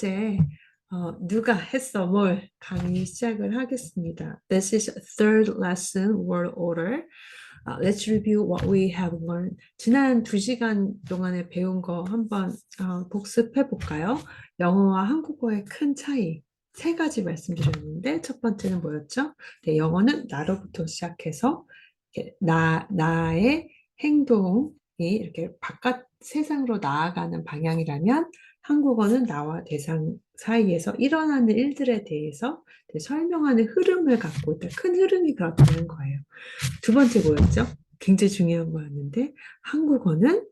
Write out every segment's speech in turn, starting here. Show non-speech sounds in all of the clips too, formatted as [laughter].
번째 어, 누가 했어 뭘 강의 시작을 하겠습니다. This is third lesson word order. Uh, let's review what we have learned. 지난 두 시간 동안에 배운 거 한번 어, 복습해 볼까요? 영어와 한국어의 큰 차이 세 가지 말씀드렸는데 첫 번째는 뭐였죠? 네, 영어는 나로부터 시작해서 나 나의 행동이 이렇게 바깥 세상으로 나아가는 방향이라면 한국어는 나와 대상 사이에서 일어나는 일들에 대해서 설명하는 흐름을 갖고 있다. 큰 흐름이 그렇다는 거예요. 두 번째 뭐였죠? 굉장히 중요한 거였는데 한국어는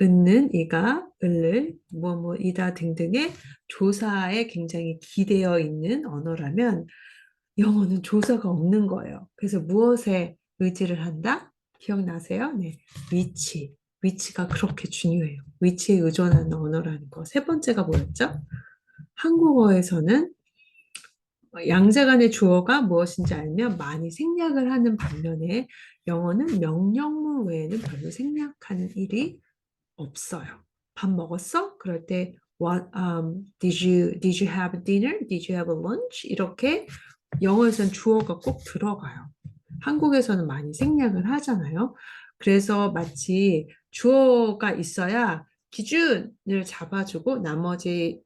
은는 이가 을을 뭐뭐 이다 등등의 조사에 굉장히 기대어 있는 언어라면 영어는 조사가 없는 거예요. 그래서 무엇에 의지를 한다? 기억나세요? 네. 위치. 위치가 그렇게 중요해요. 위치에 의존하는 언어라는 거. 세 번째가 뭐였죠? 한국어에서는 양자 간의 주어가 무엇인지 알면 많이 생략을 하는 반면에 영어는 명령문 외에는 별로 생략하는 일이 없어요. 밥 먹었어? 그럴 때 what um, did you did you have dinner? Did you have a lunch? 이렇게 영어에서는 주어가 꼭 들어가요. 한국에서는 많이 생략을 하잖아요. 그래서 마치 주어가 있어야 기준을 잡아주고 나머지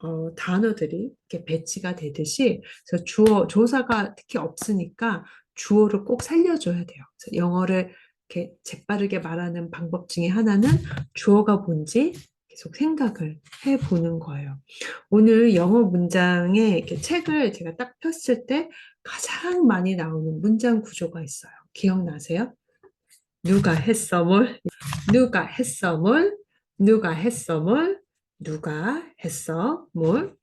어, 단어들이 이렇게 배치가 되듯이 그래서 주어 조사가 특히 없으니까 주어를 꼭 살려줘야 돼요. 영어를 이렇게 재빠르게 말하는 방법 중에 하나는 주어가 뭔지 계속 생각을 해보는 거예요. 오늘 영어 문장에 이렇게 책을 제가 딱 폈을 때 가장 많이 나오는 문장 구조가 있어요. 기억나세요? 누가 했어 뭘? 누가 했어 뭘? 누가 했어 뭘? 누가 했어 뭘?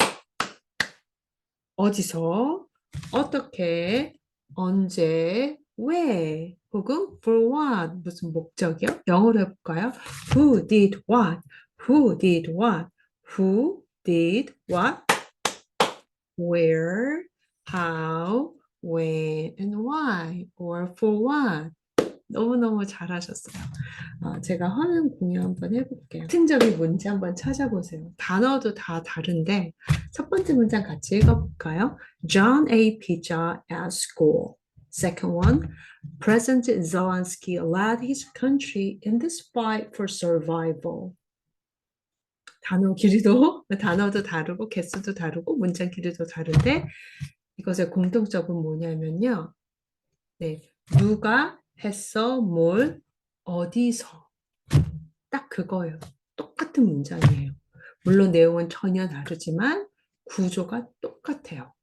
어디서? 어떻게? 언제? 왜? 혹은 for what? 무슨 목적이요? 영어로 해볼까요? Who did what? Who did what? Who did what? Where? How? When? And why? Or for what? 너무너무 잘하셨어요. 어, 제가 화면 공유 한번 해볼게요. 특징적인 뭔지 한번 찾아보세요. 단어도 다 다른데 첫 번째 문장 같이 읽어볼까요? John ate pizza at school. Second one, President Zelensky led his country in this fight for survival. 단어 길이도 단어도 다르고 개수도 다르고 문장 길이도 다른데 이것의 공통점은 뭐냐면요. 네, 누가 했어, 뭘, 어디서. 딱 그거예요. 똑같은 문장이에요. 물론 내용은 전혀 다르지만 구조가 똑같아요.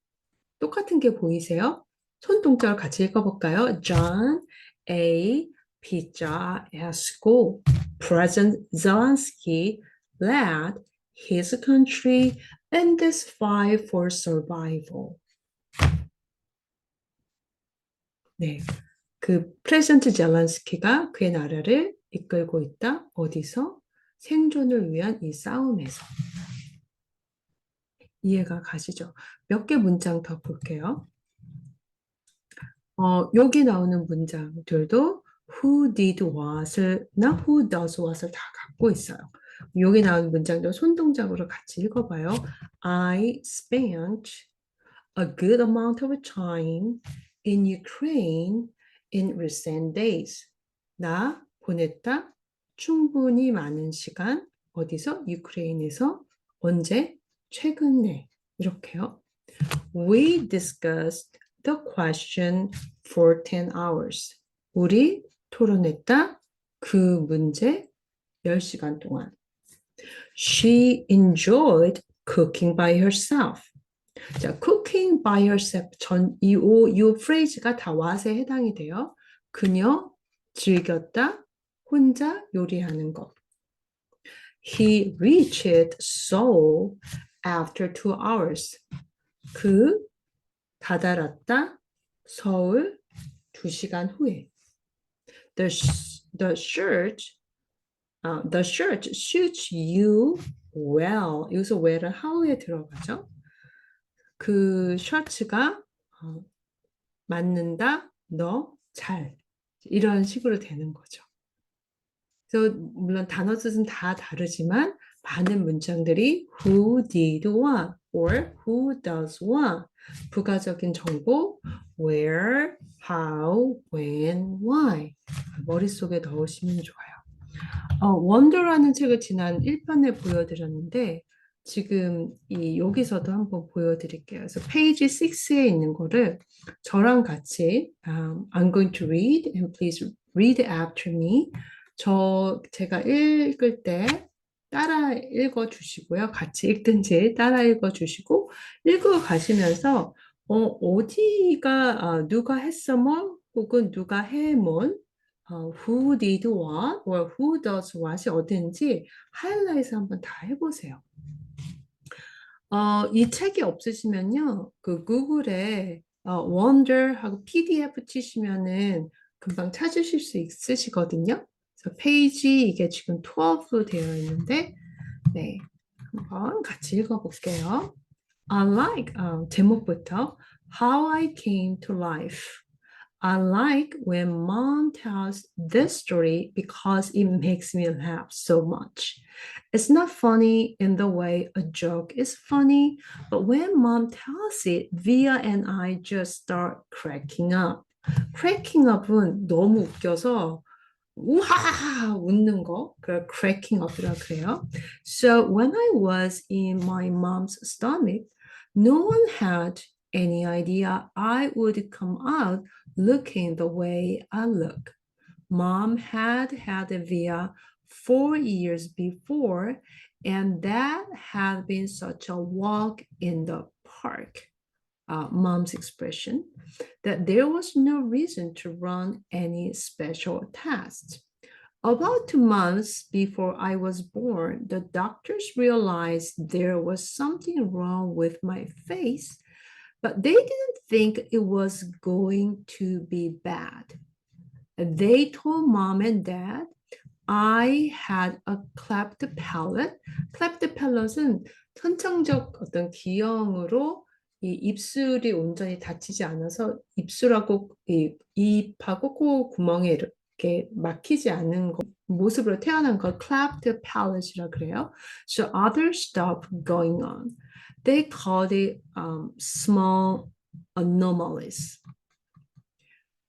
똑같은 게 보이세요? 손동작을 같이 읽어볼까요? John A. pizza at school. President Zelensky led his country in this fight for survival. 네, 그 프레젠트 젤란스키가 그의 나라를 이끌고 있다. 어디서? 생존을 위한 이 싸움에서. 이해가 가시죠? 몇 개 문장 더 볼게요. 어, 여기 나오는 문장들도 who did what을 나 who does what을 다 갖고 있어요. 여기 나오는 문장도 손동작으로 같이 읽어봐요. I spent a good amount of time in Ukraine in recent days. 나 보냈다 충분히 많은 시간 어디서 유크레인에서 언제 최근에 이렇게요. We discussed the question for 10 hours. 우리 토론했다 그 문제 10시간 동안. She enjoyed cooking by herself. 자, cooking by herself 전 이 오 이 프레이즈가 다 what에 해당이 돼요. 그녀 즐겼다 혼자 요리하는 것. He reached Seoul after two hours. 그 다다랐다 서울 두 시간 후에. The the shirt uh, the shirt suits you well. 여기서 well은 how에 들어가죠. 그 셔츠가 어, 맞는다, 너, 잘 이런 식으로 되는 거죠. 그래서 물론 단어 뜻은 다 다르지만 많은 문장들이 who did what or who does what 부가적인 정보 where, how, when, why 머릿속에 넣으시면 좋아요. 어, 원더라는 책을 지난 1편에 보여드렸는데 지금 이 여기서도 한번 보여드릴게요. 그래서 페이지 6에 있는 거를 저랑 같이 um, I'm going to read and please read after me. 저 제가 읽을 때 따라 읽어 주시고요. 같이 읽든지 따라 읽어 주시고 읽어 가시면서 어, 어디가 아, 누가 했어 뭐 혹은 누가 해뭔 어, who did what or who does what이 어딘지 하이라이트 한번 다 해보세요. 어, 이 책이 없으시면요, 그 구글에 어, Wonder하고 PDF 치시면은 금방 찾으실 수 있으시거든요. 그래서 페이지 이게 지금 12로 되어 있는데, 네, 한번 같이 읽어 볼게요. Unlike 어, 제목부터 How I Came to Life. I like when mom tells this story because it makes me laugh so much. It's not funny in the way a joke is funny, but when mom tells it, Via and I just start cracking up. cracking up은 너무 웃겨서 우하하 웃는 거, 그 cracking up이라 그래요. So when I was in my mom's stomach, no one had any idea I would come out looking the way I look. Mom had had a Via four years before, and that had been such a walk in the park. Uh, mom's expression that there was no reason to run any special tests. About two months before I was born, the doctors realized there was something wrong with my face but they didn't think it was going to be bad. They told mom and dad I had a cleft palate. cleft palate은 선천적 어떤 기형으로 이 입술이 온전히 닫히지 않아서 입술하고 이 입하고 코 구멍에 이렇게 막히지 않는 거, 모습으로 태어난 걸 cleft palate이라 그래요. So other stuff going on. They called it um, small anomalies.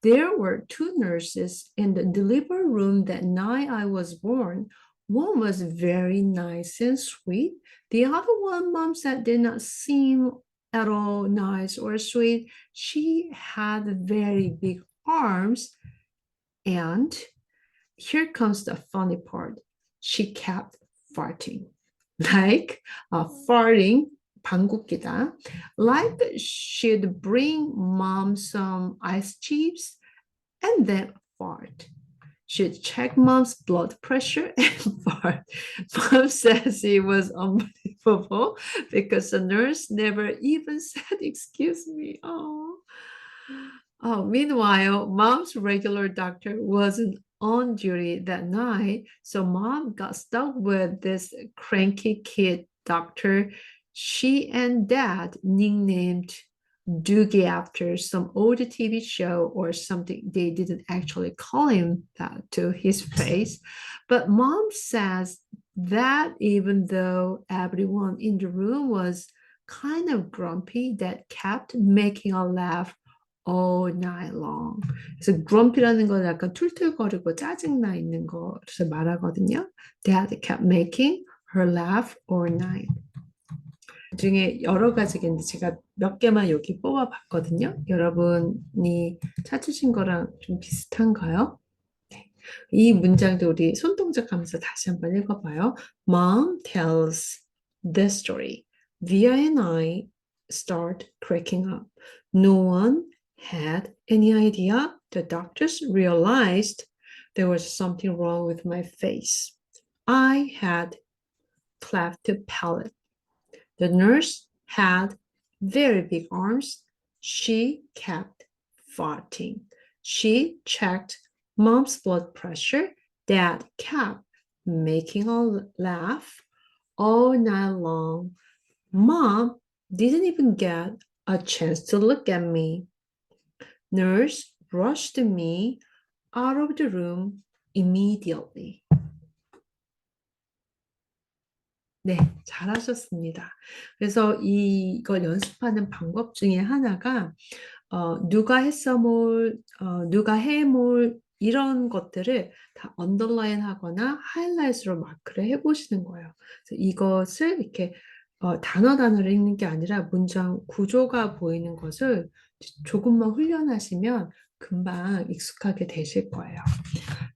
There were two nurses in the delivery room that night I was born. One was very nice and sweet. The other one, mom said, did not seem at all nice or sweet. She had very big arms. And here comes the funny part. She kept farting, [laughs] like uh, farting 방귀끼다. Like she'd bring mom some ice chips and then fart. She'd check mom's blood pressure [laughs] and fart. Mom says it was unbelievable because the nurse never even said, excuse me. Oh. Oh, meanwhile, mom's regular doctor wasn't on duty that night, so mom got stuck with this cranky kid doctor she and dad nicknamed Doogie after some old TV show or something. They didn't actually call him that to his [laughs] face. But mom says that even though everyone in the room was kind of grumpy, that kept making her laugh all night long. 그래서 grumpy라는 건 약간 툴툴거리고 짜증나 있는 거를 말하거든요. Dad kept making her laugh all night. 중에 여러 가지가 있는데 제가 몇 개만 여기 뽑아 봤거든요. 여러분이 찾으신 거랑 좀 비슷한가요? 네. 이 문장도 우리 손동작 하면서 다시 한번 읽어봐요. Mom tells this story. Via and I start cracking up. No one had any idea. The doctors realized there was something wrong with my face. I had cleft palate. The nurse had very big arms. She kept farting. She checked mom's blood pressure. Dad kept making her laugh all night long. Mom didn't even get a chance to look at me. Nurse rushed me out of the room immediately. 네, 잘하셨습니다. 그래서 이걸 연습하는 방법 중에 하나가 어, 누가 했어 뭘, 어, 누가 해 뭘, 이런 것들을 다 언더라인 하거나 하이라이트로 마크를 해보시는 거예요. 이것을 이렇게 어, 단어 단어를 읽는 게 아니라 문장 구조가 보이는 것을 조금만 훈련하시면 금방 익숙하게 되실 거예요.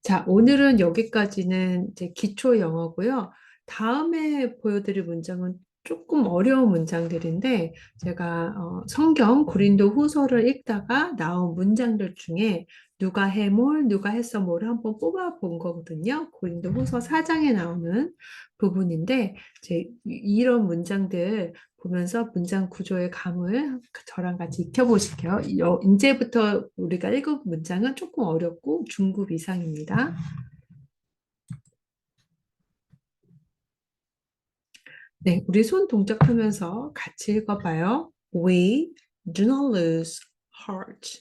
자, 오늘은 여기까지는 이제 기초 영어고요. 다음에 보여드릴 문장은 조금 어려운 문장들인데 제가 어, 성경 고린도 후서를 읽다가 나온 문장들 중에 누가 해 뭘, 누가 했어 뭘을 한번 뽑아 본 거거든요. 고린도 후서 4장에 나오는 부분인데 제 이런 문장들 보면서 문장 구조의 감을 저랑 같이 익혀보실게요. 이제부터 우리가 읽은 문장은 조금 어렵고 중급 이상입니다. 네, 우리 손 동작하면서 같이 읽어봐요. We do not lose heart.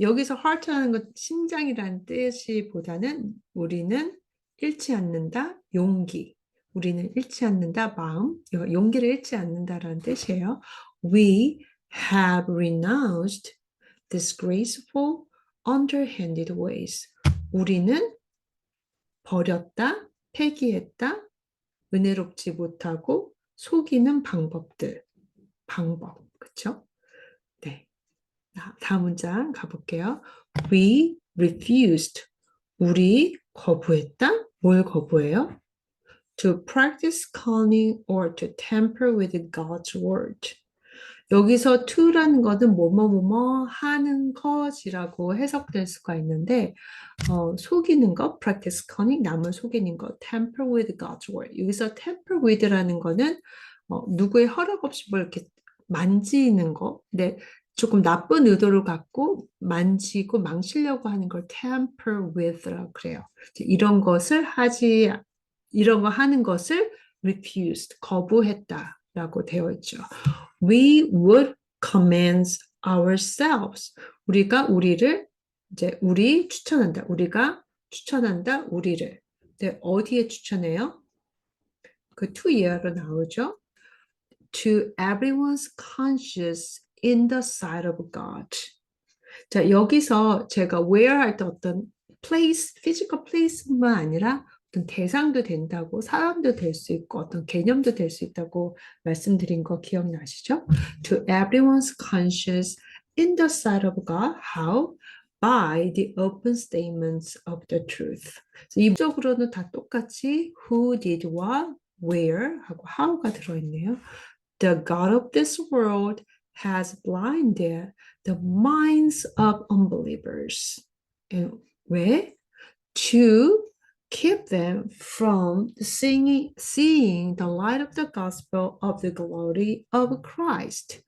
여기서 heart라는 건 심장이라는 뜻이 보다는 우리는 잃지 않는다, 용기. 우리는 잃지 않는다, 마음. 용기를 잃지 않는다라는 뜻이에요. We have renounced disgraceful, underhanded ways. 우리는 버렸다, 폐기했다, 은혜롭지 못하고 속이는 방법들, 방법, 그쵸? 네. 다음 문장 가볼게요. We refused. 우리 거부했다? 뭘 거부해요? To practice cunning or to tamper with God's word. 여기서 to라는 것은 뭐뭐 뭐뭐 하는 것이라고 해석될 수가 있는데 어, 속이는 것, practice cunning, 남을 속이는 것, tamper with God's word. 여기서 tamper with라는 거는 어, 누구의 허락 없이 뭘 이렇게 만지는 거, 네, 조금 나쁜 의도를 갖고 만지고 망치려고 하는 걸 tamper with라고 그래요. 이런 것을 하지, 이런 거 하는 것을 refused, 거부했다라고 되어 있죠. We would command ourselves. 우리가 우리를 이제 우리 추천한다. 우리가 추천한다. 우리를. 네, 어디에 추천해요? 그 to year로 나오죠. To everyone's conscious in the sight of God. 자, 여기서 제가 where 할 때 어떤 place, physical place뿐만 아니라 어떤 대상도 된다고 사람도 될 수 있고 어떤 개념도 될 수 있다고 말씀드린 거 기억나시죠? To everyone's conscious in the sight of God. How? by the open statements of the truth. 이쪽으로는 다 똑같이 who did what, where 하고 how가 들어있네요. The God of this world has blinded the minds of unbelievers. 왜? To keep them from seeing, seeing the light of the gospel of the glory of Christ.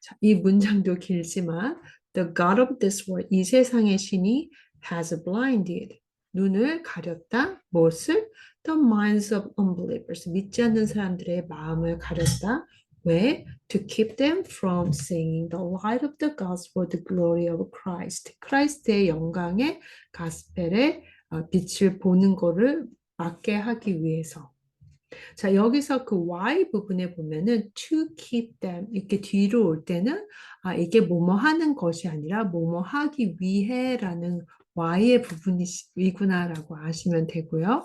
자, 이 문장도 길지만 The God of this world, 이 세상의 신이 has blinded, 눈을 가렸다. 무엇을? The minds of unbelievers, 믿지 않는 사람들의 마음을 가렸다. 왜? To keep them from seeing the light of the gospel, the glory of Christ. 크라이스트의 영광의 가스펠의 빛을 보는 거를 막게 하기 위해서. 자, 여기서 그 why 부분에 보면은 to keep them 이렇게 뒤로 올 때는 아, 이게 뭐뭐 하는 것이 아니라 뭐뭐 하기 위해라는 why의 부분이구나라고 아시면 되고요.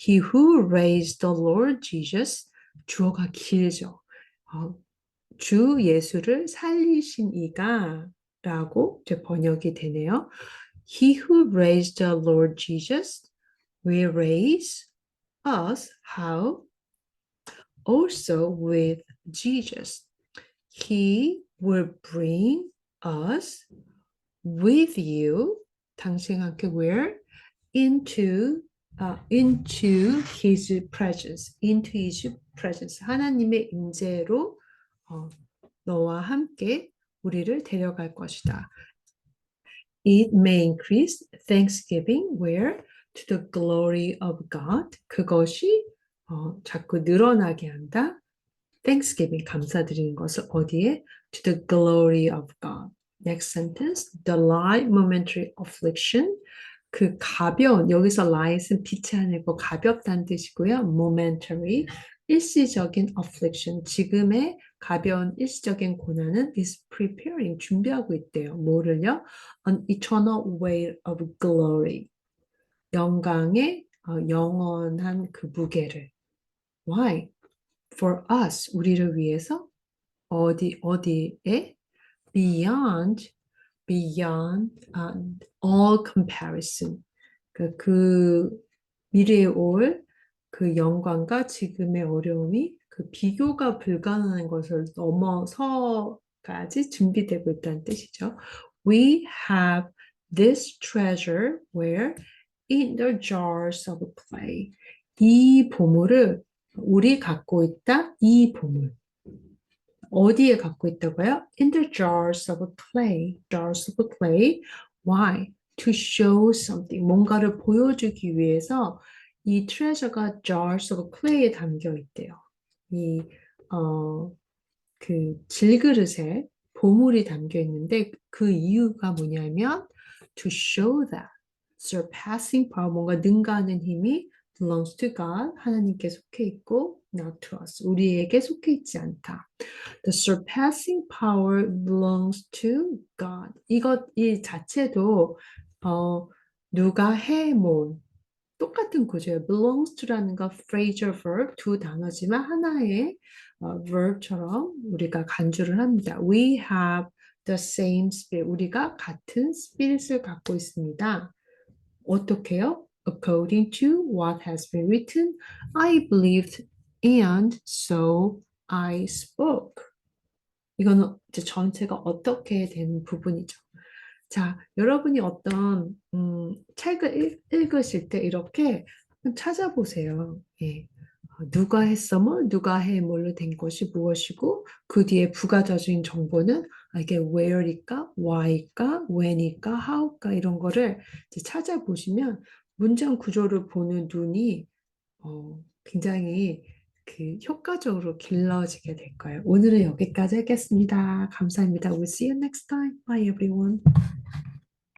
He who raised the Lord Jesus 주어가 길죠. 어, 주 예수를 살리신 이가 라고 번역이 되네요. He who raised the Lord Jesus will raise us how also with Jesus. He will bring us with you, 당신과 함께 where? into uh, into his presence, into his presence. 하나님의 임재로 어, 너와 함께 우리를 데려갈 것이다. It may increase thanksgiving where to the glory of God. 그것이 어, 자꾸 늘어나게 한다. Thanksgiving 감사드리는 것을 어디에? To the glory of God. Next sentence. The light momentary affliction. 그 가벼운 여기서 light은 빛이 아니고 가볍다는 뜻이고요. momentary 일시적인 affliction, 지금의 가벼운 일시적인 고난은 is preparing, 준비하고 있대요. 뭐를요? An eternal weight of glory. 영광의 어, 영원한 그 무게를. Why? For us, 우리를 위해서 어디 어디에 beyond beyond uh, all comparison. 그, 그 미래에 올 그 영광과 지금의 어려움이 그 비교가 불가능한 것을 넘어서까지 준비되고 있다는 뜻이죠. We have this treasure where in the jars of clay. 이 보물을 우리 갖고 있다. 이 보물. 어디에 갖고 있다고요? In the jars of clay. Jars of clay. Why? To show something. 뭔가를 보여주기 위해서 이 treasure가 jars of clay에 담겨 있대요. 이, 어, 그 질그릇에 보물이 담겨 있는데 그 이유가 뭐냐면 to show that surpassing power, 뭔가 능가하는 힘이 belongs to God, 하나님께 속해 있고 not to us, 우리에게 속해 있지 않다. The surpassing power belongs to God. 이것 이 자체도 어, 누가 해몬 똑같은 구조예요. belongs to라는 거 phrasal verb 두 단어지만 하나의 어, verb처럼 우리가 간주를 합니다. We have the same spirit. 우리가 같은 spirit을 갖고 있습니다. 어떻게요? According to what has been written, I believed and so I spoke. 이거는 이제 전체가 어떻게 된 부분이죠. 자, 여러분이 어떤 음, 책을 읽, 읽으실 때 이렇게 찾아보세요. 예. 어, 누가 했어 뭘, 누가 해 뭘로 된 것이 무엇이고 그 뒤에 부가적인 정보는 아, 이게 where일까, why일까, when일까, how일까 이런 거를 찾아보시면 문장 구조를 보는 눈이 어, 굉장히 그 효과적으로 길러지게 될 거예요. 오늘은 여기까지 하겠습니다. 감사합니다. We'll see you next time. Bye everyone.